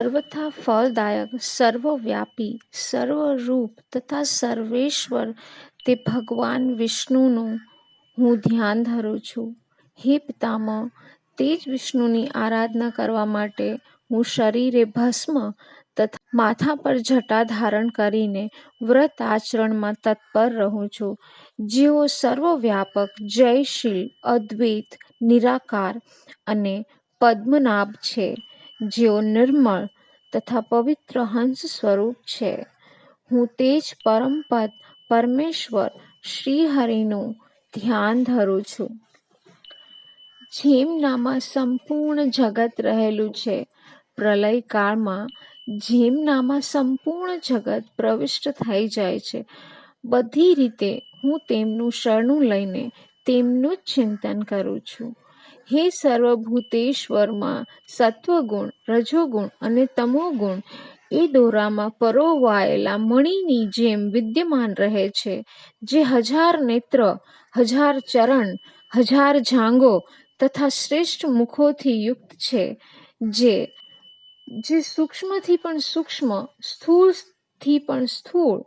સર્વથા ફળદાયક સર્વવ્યાપી, સર્વરૂપ તથા સર્વેશ્વર તે ભગવાન વિષ્ણુનું હું ધ્યાન ધરું છું. હે પિતામહ, તે જ વિષ્ણુની આરાધના કરવા માટે હું શરીરે ભસ્મ તથા માથા પર જટા ધારણ કરીને વ્રત આચરણમાં તત્પર રહું છું. જેઓ સર્વવ્યાપક, જયશીલ, અદ્વૈત, નિરાકાર અને પદ્મનાભ છે. જેઓ નિર્મળ તથા પવિત્ર હંસ સ્વરૂપ છે. હું તે જ પરમપદ પરમેશ્વર, શ્રીહરિનું ધ્યાન ધરું છું. જેમનામાં સંપૂર્ણ જગત રહેલું છે. પ્રલય કાળમાં જેમનામાં સંપૂર્ણ જગત પ્રવિષ્ટ થઈ જાય છે. બધી રીતે હું તેમનું શરણું લઈને તેમનું જ ચિંતન કરું છું. હે સર્વભૂતેશ્વરમાં સત્વગુણ, રજોગુણ અને તમોગુણ, એ દોરામાં પરોવાયેલા મણીની જેમ વિદ્યમાન રહે છે, જે હજાર નેત્ર, હજાર ચરણ, હજાર જાંગો તથા શ્રેષ્ઠ મુખોથી યુક્ત છે, જે જે સૂક્ષ્મથી પણ સૂક્ષ્મ, સ્થૂળથી પણ સ્થૂળ,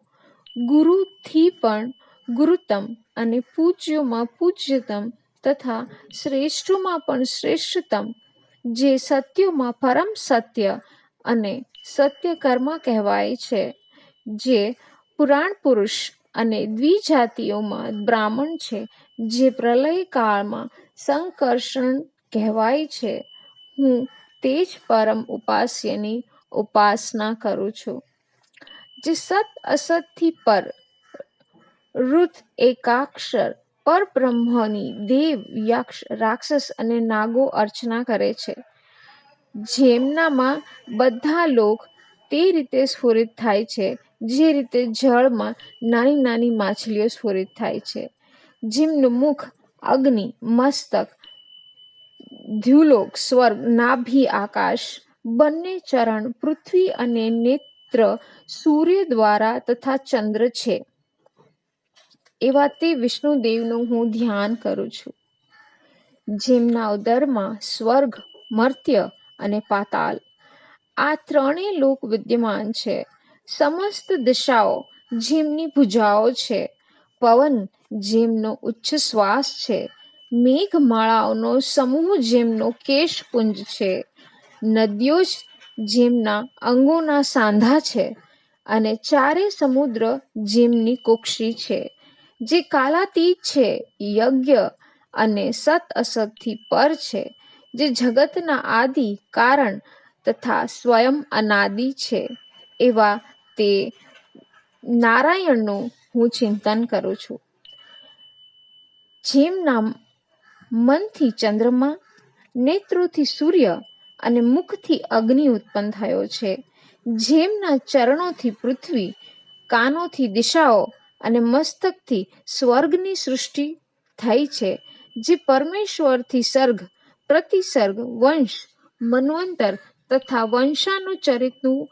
ગુરુથી પણ ગુરુતમ અને પૂજ્યોમાં પૂજ્યતમ તથા શ્રેષ્ઠમાં પણ શ્રેષ્ઠતમ, જે સત્યોમાં પરમ સત્ય અને સત્ય કર્મ કહેવાય છે, જે પુરાણ પુરુષ અને દ્વિજાતિઓમાં બ્રાહ્મણ છે, જે પ્રલય કાળમાં સંકર્ષણ કહેવાય છે. હું તે જ પરમ ઉપાસ્યની ઉપાસના કરું છું, જે સત અસતથી પર રુત એકાક્ષર પરબ્રહ્મની દેવ, યક્ષ, રાક્ષસ અને નાગો અર્ચના કરે છે. જેમનામાં બધા લોક તે રીતે સ્ફુરિત થાય છે, જે રીતે જળમાં નાની નાની માછલીઓ સ્ફુરિત થાય છે. જેમનું મુખ, અગ્નિ, મસ્તક, ધ્યુલોક, સ્વર્ગ, નાભી, આકાશ, બંને ચરણ, પૃથ્વી અને નેત્ર સૂર્ય દ્વારા તથા ચંદ્ર છે. એવા તે વિષ્ણુદેવનું હું ધ્યાન કરું છું. જેમના ઉદરમાં સ્વર્ગ, મર્ત્ય અને પાતાલ. આ ત્રણેય લોક વિદ્યમાન છે. સમસ્ત દિશાઓ જેમની ભુજાઓ છે. પવન જેમનો ઉચ્ચ શ્વાસ છે. મેઘમાળાઓનો સમૂહ જેમનો કેશપુંજ છે. નદીઓ જ જેમના અંગોના સાંધા છે. અને ચારે સમુદ્ર જેમની કોક્ષી છે. જે કાલાતીત છે, યજ્ઞ અને સત અસતથી પર છે, જે જગતના આદિ કારણ તથા સ્વયં અનાદિ છે. એવા તે નારાયણનું હું ચિંતન કરું છું. જેમના મનથી ચંદ્રમા, નેત્રોથી સૂર્ય અને મુખથી અગ્નિ ઉત્પન્ન થયો છે. જેમના ચરણોથી પૃથ્વી, કાનોથી દિશાઓ અને મસ્તકથી સ્વર્ગની સૃષ્ટિ થઈ છે, જે પરમેશ્વરથી સર્ગ, પ્રતિસર્ગ, વંશ, મન્વંતર તથા વંશાનું ચરિતનું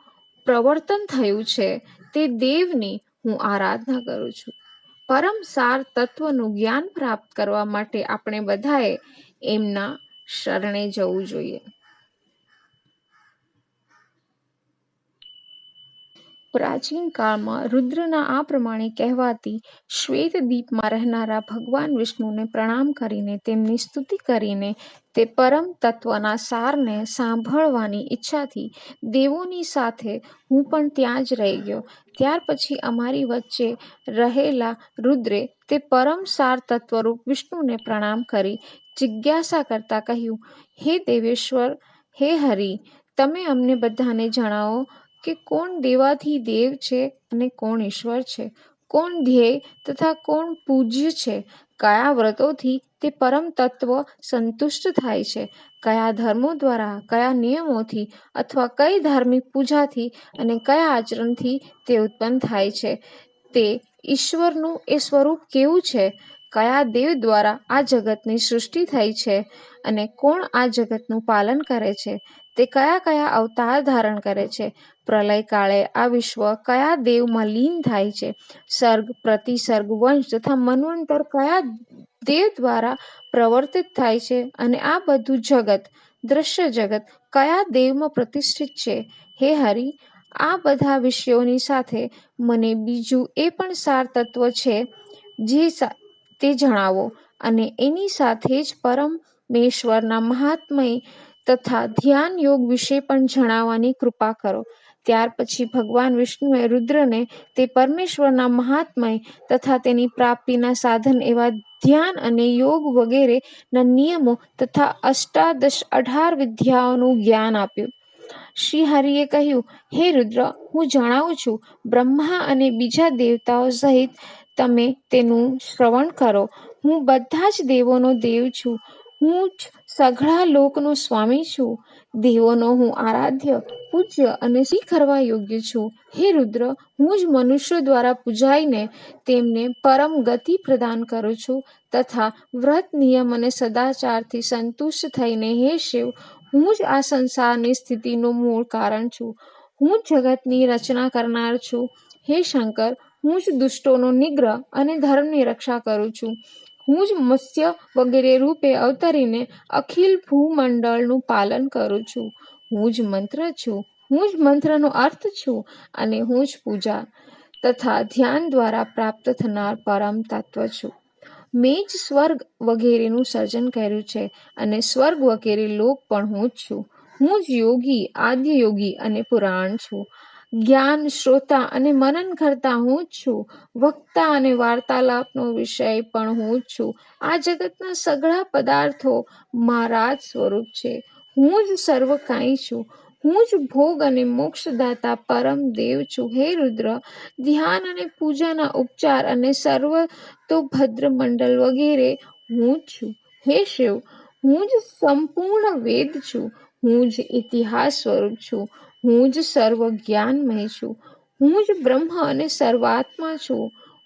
પ્રવર્તન થયું છે. તે દેવની હું આરાધના કરું છું. પરમ સાર તત્વનું જ્ઞાન પ્રાપ્ત કરવા માટે આપણે બધાએ એમના શરણે જવું જોઈએ. પ્રાચીન કાળમાં રુદ્રના આ પ્રમાણે કહેવાતી શ્વેત દીપમાં રહેનારા ભગવાન વિષ્ણુને પ્રણામ કરીને તેમની સ્તુતિ કરીને તે પરમ તત્વના સારને સાંભળવાની ઈચ્છાથી દેવોની સાથે હું પણ ત્યાં જ રહી ગયો. ત્યાર પછી અમારી વચ્ચે રહેલા રુદ્રે તે પરમ સાર તત્વરૂપ વિષ્ણુને પ્રણામ કરી, જિજ્ઞાસા કરતા કહ્યું, હે દેવેશ્વર, હે હરિ, તમે અમને બધાને જણાવો કે કોણ દેવાથી દેવ છે અને કોણ ઈશ્વર છે? કોણ ધ્યેય તથા કોણ પૂજ્ય છે? કયા વ્રતોથી તે પરમ તત્વ સંતુષ્ટ થાય છે? કયા ધર્મો દ્વારા, કયા નિયમોથી અથવા કઈ ધાર્મિક પૂજાથી અને કયા આચરણથી તે ઉત્પન્ન થાય છે? તે ઈશ્વરનું એ સ્વરૂપ કેવું છે? કયા દેવ દ્વારા આ જગતની સૃષ્ટિ થઈ છે અને કોણ આ જગતનું પાલન કરે છે? તે કયા કયા અવતાર ધારણ કરે છે? પ્રલય કાળે આ વિશ્વ કયા દેવમાં લીન થાય છે? સર્ગ, પ્રતિસર્ગ, વંશ તથા મનવંતર કયા દેવ દ્વારા પ્રવર્તિત થાય છે અને આ બધું જગત, દ્રશ્ય જગત કયા દેવમાં પ્રતિષ્ઠિત છે? હે હરિ, આ બધા વિષયોની સાથે મને બીજું એ પણ સાર તત્વ છે, જે તે જણાવો અને એની સાથે જ પરમેશ્વરના મહાત્મય તથા ધ્યાન યોગ વિશે પણ જણાવવાની કૃપા કરો. ત્યાર પછી ભગવાન વિષ્ણુએ રુદ્રને તે પરમેશ્વરના મહાત્મય તથા તેની પ્રાપ્તિના સાધન એવા ધ્યાન અને યોગ વગેરેના નિયમો તથા અષ્ટાદશ અઢાર વિદ્યાઓનું જ્ઞાન આપ્યું. શ્રી હરિએ કહ્યું, હે રુદ્ર, હું જણાવું છું, બ્રહ્મા અને બીજા દેવતાઓ સહિત તમે તેનું શ્રવણ કરો. હું બધા જ દેવોનો દેવ છું. હું જ સઘળા લોકનો સ્વામી છું. દેવોનો હું આરાધ્ય, પૂજ્ય અને સ્વીકારવા યોગ્ય છું. હે રુદ્ર, હું જ મનુષ્યો દ્વારા પૂજાઈને તેમને પરમ ગતિ પ્રદાન કરું છું તથા વ્રત નિયમ અને સદાચારથી સંતુષ્ટ થઈને હે શિવ, હું જ આ સંસારની સ્થિતિનું મૂળ કારણ છું. હું જગતની રચના કરનાર છું. હે શંકર હું જ દુષ્ટોનો નિગ્રહ અને ધર્મની રક્ષા કરું છું. હું જ મત્સ્ય વગેરે રૂપે અવતરીને અખિલ ભૂમંડળનું પાલન કરું છું. હું જ મંત્ર છું. હું જ મંત્રનો અર્થ છું અને હું જ પૂજા તથા ધ્યાન દ્વારા પ્રાપ્ત થનાર પરમ તત્વ છું. મેં જ સ્વર્ગ વગેરેનું સર્જન કર્યું છે અને સ્વર્ગ વગેરે લોક પણ હું જ છું. હું જ યોગી આદ્ય યોગી અને પુરાણ છું. જ્ઞાન શ્રોતા અને મનન કરતા હું છું. વક્તા અને વાર્તાલાપનો વિષય પણ હું છું. આ જગતના સઘળા પદાર્થો મારા જ સ્વરૂપ છે. હું જ સર્વ કાંઈ છું. હું જ ભોગ અને મોક્ષદાતા પરમ દેવ છું. હે રુદ્ર, ધ્યાન અને પૂજાના ઉપચાર અને સર્વ તો ભદ્ર મંડળ વગેરે હું છું. હે શિવ, હું જ સંપૂર્ણ વેદ છું. હું જ ઇતિહાસ સ્વરૂપ છું. હું જ સર્વ જ્ઞાનમય છું હું જ બ્રહ્મ અને સર્વાત્મા છું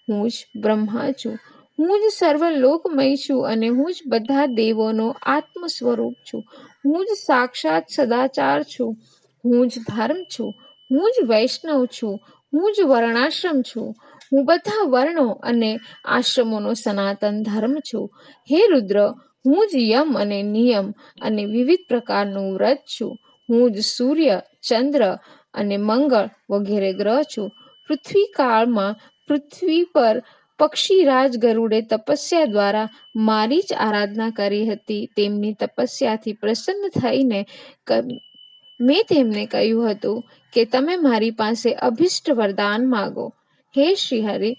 હું જ બ્રહ્મા છું હું જ સર્વ લોકમય છું અને હું જ બધા દેવોનો આત્મ સ્વરૂપ છું હું જ સાક્ષાત સદાચાર છું હું જ ધર્મ છું હું જ વૈષ્ણવ છું હું જ વર્ણાશ્રમ છું હું બધા વર્ણો અને આશ્રમોનો સનાતન ધર્મ છું હે રુદ્ર હું જ યમ અને નિયમ અને વિવિધ પ્રકારનું વ્રત છું હું જ સૂર્ય ચંદ્ર અને મંગળ વગેરે ગ્રહ છું. પૃથ્વી કાળમાં પૃથ્વી પર પક્ષીરાજ ગરુડે તપસ્યા દ્વારા મારી જ આરાધના કરી હતી. તેમની તપસ્યાથી પ્રસન્ન થઈને મેં તેમને કહ્યું હતું કે તમે મારી પાસે અભિષ્ટ વરદાન માગો. હે શ્રી હરિ,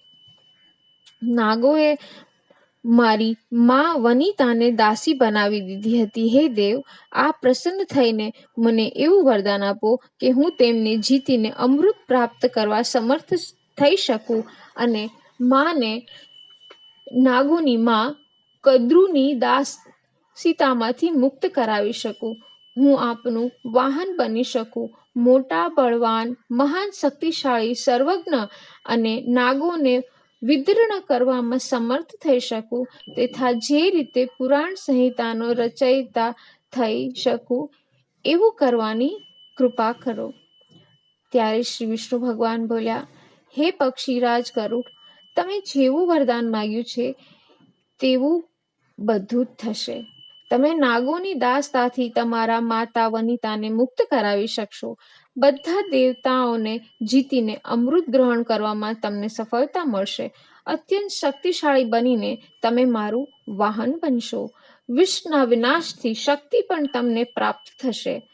નાગોએ મારી મા વનિતાને દાસી બનાવી દીધી હતી. હે દેવ, આ પ્રસન્ન થઈને મને એવું વરદાન આપો કે હું તેમને જીતીને અમૃત પ્રાપ્ત કરવા સમર્થ થઈ શકું અને માને નાગોની માં કદ્રુની દાસ સીતામાંથી મુક્ત કરાવી શકું. હું આપનું વાહન બની શકું. મોટા બળવાન, મહાન શક્તિશાળી, સર્વજ્ઞ અને નાગોને વિદીર્ણ કરવામાં સમર્થ થઈ શકું, તથા જે રીતે પુરાણ સંહિતાનો રચયિતા થઈ શકું, એવું કરવાની કૃપા કરો. ત્યારે શ્રી વિષ્ણુ ભગવાન બોલ્યા, હે પક્ષીરાજ ગરુડ, તમે જેવું વરદાન માગ્યું છે, તેવું બધું જ થશે. તમે નાગોની દાસતાથી તમારા માતા વનિતાને મુક્ત કરાવી શકશો. બધા દેવતાઓને જીતીને અમૃત ગ્રહણ કરવામાં તમને સફળતા મળશે. અત્યંત શક્તિશાળી બનીને તમે મારું વાહન બનશો. વિષના વિનાશથી શક્તિ પણ તમને પ્રાપ્ત થશે.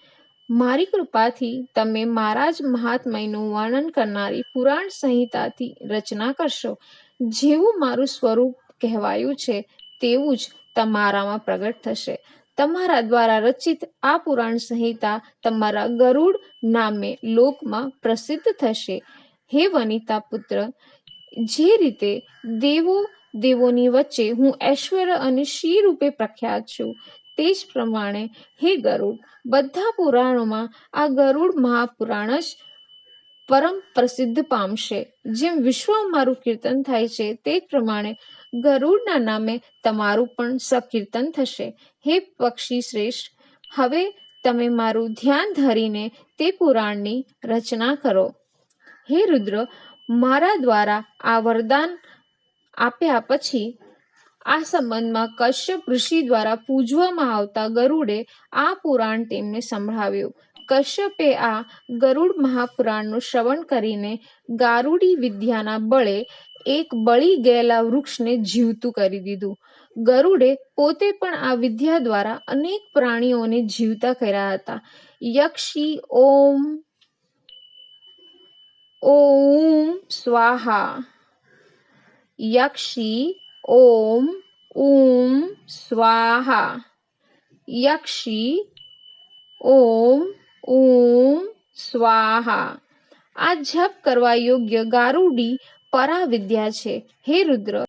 મારી કૃપાથી તમે મારા જ મહાત્મયનું વર્ણન કરનારી પુરાણ સંહિતાથી રચના કરશો. જેવું મારું સ્વરૂપ કહેવાયું છે, તેવું જ તમારામાં પ્રગટ થશે. તમારા દ્વારા રચિત આ પુરાણ સંહિતા તમારા ગરુડ નામે લોકમાં પ્રસિદ્ધ થશે. હે વનિતા પુત્ર, જે રીતે દેવો દેવોની વચ્ચે હું ઐશ્વર્ય અને શી રૂપે પ્રખ્યાત છું, તે જ પ્રમાણે હે ગરુડ, બધા પુરાણોમાં આ ગરુડ મહાપુરાણ જ પરમ પ્રસિદ્ધ પામશે. જેમ વિશ્વમાં મારું કીર્તન થાય છે, તે જ પ્રમાણે ગરુડના નામે તમારું પણ સકીર્તન થશે. હે પક્ષી શ્રેષ્ઠ, હવે તમે મારું ધ્યાન ધરીને તે પુરાણની રચના કરો. હે રુદ્ર, મારા દ્વારા આ વરદાન આપ્યા પછી આ સંબંધમાં કશ્યપ ઋષિ દ્વારા પૂજવામાં આવતા ગરુડે આ પુરાણ તેમને સંભળાવ્યું. કશ્યપે આ ગરુડ મહાપુરાણનું શ્રવણ કરીને ગારુડી વિદ્યાના બળે એક બળી ગયેલા વૃક્ષને જીવતું કરી દીધું. ગરુડે પોતે પણ આ વિદ્યા દ્વારા અનેક પ્રાણીઓને જીવતા કર્યા હતા. યક્ષી, ઓમ ઓમ સ્વાહા. યક્ષી, ઓમ, ઉમ સ્વાહા. યક્ષી, ઓમ ઉમ સ્વાહા આ જપ કરવા યોગ્ય ગારુડી પરા વિદ્યા છે. હે રુદ્ર.